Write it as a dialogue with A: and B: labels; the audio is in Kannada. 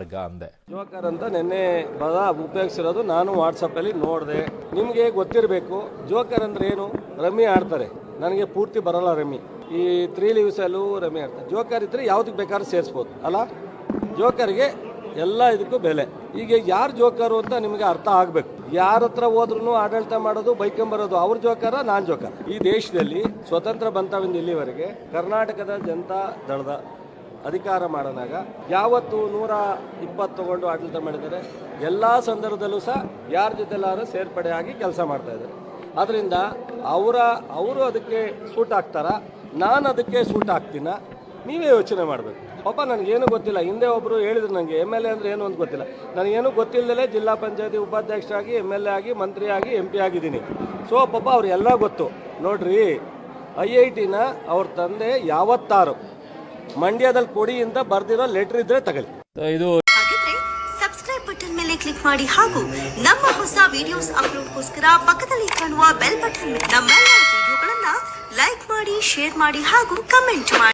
A: ವರ್ಗ ಅಂದೆ.
B: ಜೋಕರ್ ಅಂತ ನಿನ್ನೆ ಪದ ಉಪಯೋಗಿಸಿರೋದು ನಾನು ವಾಟ್ಸಪ್ಪಲ್ಲಿ ನೋಡಿದೆ. ನಿಮಗೆ ಗೊತ್ತಿರಬೇಕು, ಜೋಕರ್ ಅಂದ್ರೆ ಏನು? ರಮ್ಮಿ ಆಡ್ತಾರೆ. ನನಗೆ ಪೂರ್ತಿ ಬರಲ್ಲ ರಮ್ಮಿ. ಈ ತ್ರೀ ಲೀವ್ಸಲ್ಲೂ ರಮ್ಮಿ ಆಡ್ತಾರೆ. ಜೋಕರ್ ಇದ್ರೆ ಯಾವ್ದಕ್ಕೆ ಬೇಕಾದ್ರೂ ಸೇರಿಸ್ಬೋದು, ಅಲ್ಲ? ಜೋಕರ್ಗೆ ಎಲ್ಲ ಇದಕ್ಕೂ ಬೆಲೆ. ಈಗ ಯಾರು ಜೋಕರು ಅಂತ ನಿಮಗೆ ಅರ್ಥ ಆಗಬೇಕು. ಯಾರ ಹತ್ರ ಹೋದ್ರೂ ಆಡಳಿತ ಮಾಡೋದು ಬೈಕೊಂಬರೋದು ಅವ್ರ ಜೋಕರ, ನಾನ್ ಜೋಕರ್? ಈ ದೇಶದಲ್ಲಿ ಸ್ವತಂತ್ರ ಬಂತವಿಂದ ಇಲ್ಲಿವರೆಗೆ ಕರ್ನಾಟಕದ ಜನತಾ ದಳದ ಅಧಿಕಾರ ಮಾಡಿದಾಗ ಯಾವತ್ತು ನೂರ ಇಪ್ಪತ್ತು ತಗೊಂಡು ಆಡಳಿತ ಮಾಡಿದ್ದಾರೆ. ಎಲ್ಲ ಸಂದರ್ಭದಲ್ಲೂ ಸಹ ಯಾರ ಜೊತೆಲ್ಲಾದ್ರೂ ಸೇರ್ಪಡೆ ಆಗಿ ಕೆಲಸ ಮಾಡ್ತಾ ಇದ್ದಾರೆ. ಅದರಿಂದ ಅವರ, ಅವರು ಅದಕ್ಕೆ ಸೂಟ್ ಆಗ್ತಾರ? ನಾನು ಅದಕ್ಕೆ ಸೂಟ್ ಆಗ್ತೀನ? ನೀವೇ ಯೋಚನೆ ಮಾಡಬೇಕು. ಪಾಪ ನನಗೇನು ಗೊತ್ತಿಲ್ಲ. ಹಿಂದೆ ಒಬ್ಬರು ಹೇಳಿದ್ರು ನನಗೆ ಎಂ ಎಲ್ ಎ ಅಂದರೆ ಏನು ಅಂತ ಗೊತ್ತಿಲ್ಲ. ನನಗೇನು ಗೊತ್ತಿಲ್ಲದಲೇ ಜಿಲ್ಲಾ ಪಂಚಾಯತಿ ಉಪಾಧ್ಯಕ್ಷರಾಗಿ, ಎಂ ಎಲ್ ಎ ಆಗಿ, ಮಂತ್ರಿ ಆಗಿ, ಎಂ ಪಿ ಆಗಿದ್ದೀನಿ. ಸೊ ಪಾಪ ಅವರೆಲ್ಲ ಗೊತ್ತು. ನೋಡ್ರಿ, ಐ ಐ ಟಿನ ಅವ್ರ ತಂದೆ ಯಾವತ್ತಾರು ಮಂಡ್ಯದಲ್ಲಿ ಕೊಡಿ ಅಂತ ಬರ್ದಿರೋ ಲೆಟರ್ ಇದ್ರೆ ತಗೊಳ್ಳಿ.
A: ಇದು
C: ಹಾಗಿದ್ರೆ ಸಬ್ಸ್ಕ್ರೈಬ್ ಬಟನ್ ಮೇಲೆ ಕ್ಲಿಕ್ ಮಾಡಿ ಹಾಗೂ ನಮ್ಮ ಹೊಸ ವಿಡಿಯೋಸ್ ಅಪ್ಲೋಡ್ಗೋಸ್ಕರ ಪಕ್ಕದಲ್ಲಿ ಕಾಣುವ ಬೆಲ್ ಬಟನ್ ನಮ್ಮ ವಿಡಿಯೋಗಳನ್ನ ಲೈಕ್ ಮಾಡಿ ಶೇರ್ ಮಾಡಿ ಹಾಗೂ ಕಮೆಂಟ್ ಮಾಡಿ.